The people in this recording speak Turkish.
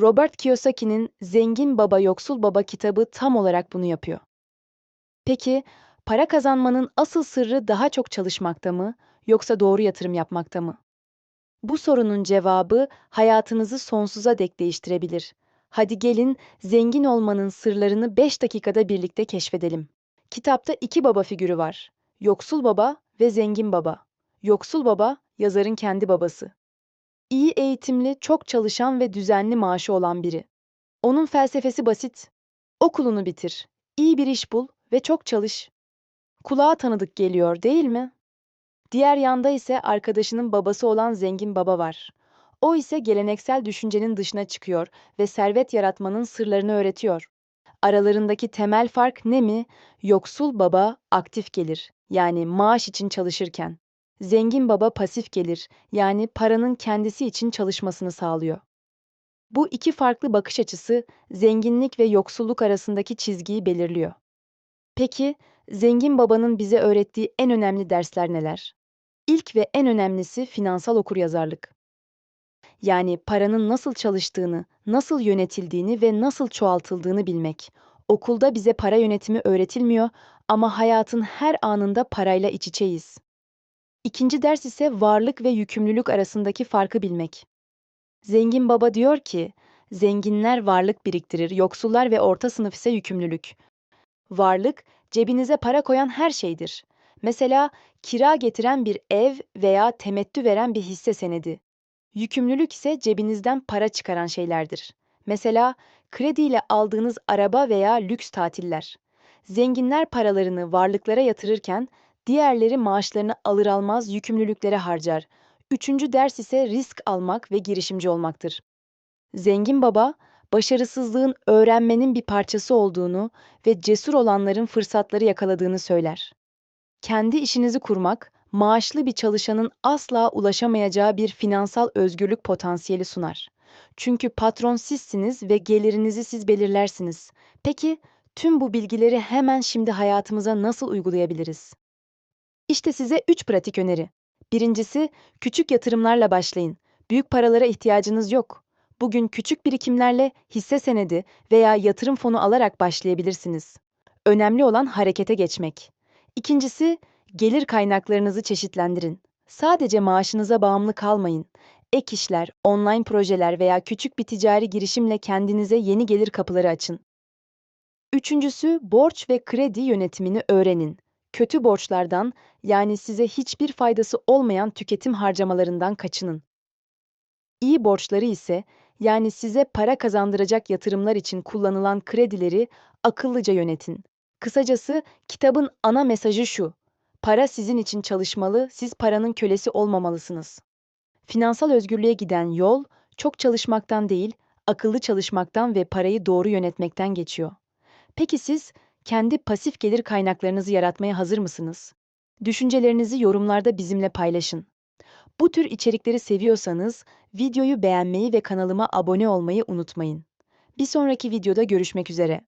Robert Kiyosaki'nin Zengin Baba Yoksul Baba kitabı tam olarak bunu yapıyor. Peki, para kazanmanın asıl sırrı daha çok çalışmakta mı, yoksa doğru yatırım yapmakta mı? Bu sorunun cevabı hayatınızı sonsuza dek değiştirebilir. Hadi gelin zengin olmanın sırlarını 5 dakikada birlikte keşfedelim. Kitapta iki baba figürü var. Yoksul baba ve zengin baba. Yoksul baba, yazarın kendi babası. İyi eğitimli, çok çalışan ve düzenli maaşı olan biri. Onun felsefesi basit. Okulunu bitir, iyi bir iş bul ve çok çalış. Kulağa tanıdık geliyor, değil mi? Diğer yanda ise arkadaşının babası olan zengin baba var. O ise geleneksel düşüncenin dışına çıkıyor ve servet yaratmanın sırlarını öğretiyor. Aralarındaki temel fark ne mi? Yoksul baba aktif gelir, yani maaş için çalışırken. Zengin baba pasif gelir, yani paranın kendisi için çalışmasını sağlıyor. Bu iki farklı bakış açısı zenginlik ve yoksulluk arasındaki çizgiyi belirliyor. Peki, zengin babanın bize öğrettiği en önemli dersler neler? İlk ve en önemlisi finansal okuryazarlık. Yani paranın nasıl çalıştığını, nasıl yönetildiğini ve nasıl çoğaltıldığını bilmek. Okulda bize para yönetimi öğretilmiyor ama hayatın her anında parayla iç içeyiz. İkinci ders ise varlık ve yükümlülük arasındaki farkı bilmek. Zengin baba diyor ki, zenginler varlık biriktirir, yoksullar ve orta sınıf ise yükümlülük. Varlık, cebinize para koyan her şeydir. Mesela kira getiren bir ev veya temettü veren bir hisse senedi. Yükümlülük ise cebinizden para çıkaran şeylerdir. Mesela krediyle aldığınız araba veya lüks tatiller. Zenginler paralarını varlıklara yatırırken diğerleri maaşlarını alır almaz yükümlülüklere harcar. Üçüncü ders ise risk almak ve girişimci olmaktır. Zengin baba, başarısızlığın öğrenmenin bir parçası olduğunu ve cesur olanların fırsatları yakaladığını söyler. Kendi işinizi kurmak, maaşlı bir çalışanın asla ulaşamayacağı bir finansal özgürlük potansiyeli sunar. Çünkü patron sizsiniz ve gelirinizi siz belirlersiniz. Peki, tüm bu bilgileri hemen şimdi hayatımıza nasıl uygulayabiliriz? İşte size 3 pratik öneri. Birincisi, küçük yatırımlarla başlayın. Büyük paralara ihtiyacınız yok. Bugün küçük birikimlerle hisse senedi veya yatırım fonu alarak başlayabilirsiniz. Önemli olan harekete geçmek. İkincisi, gelir kaynaklarınızı çeşitlendirin. Sadece maaşınıza bağımlı kalmayın. Ek işler, online projeler veya küçük bir ticari girişimle kendinize yeni gelir kapıları açın. Üçüncüsü, borç ve kredi yönetimini öğrenin. Kötü borçlardan, yani size hiçbir faydası olmayan tüketim harcamalarından kaçının. İyi borçları ise, yani size para kazandıracak yatırımlar için kullanılan kredileri akıllıca yönetin. Kısacası kitabın ana mesajı şu: Para sizin için çalışmalı, siz paranın kölesi olmamalısınız. Finansal özgürlüğe giden yol çok çalışmaktan değil, akıllı çalışmaktan ve parayı doğru yönetmekten geçiyor. Peki siz kendi pasif gelir kaynaklarınızı yaratmaya hazır mısınız? Düşüncelerinizi yorumlarda bizimle paylaşın. Bu tür içerikleri seviyorsanız videoyu beğenmeyi ve kanalıma abone olmayı unutmayın. Bir sonraki videoda görüşmek üzere.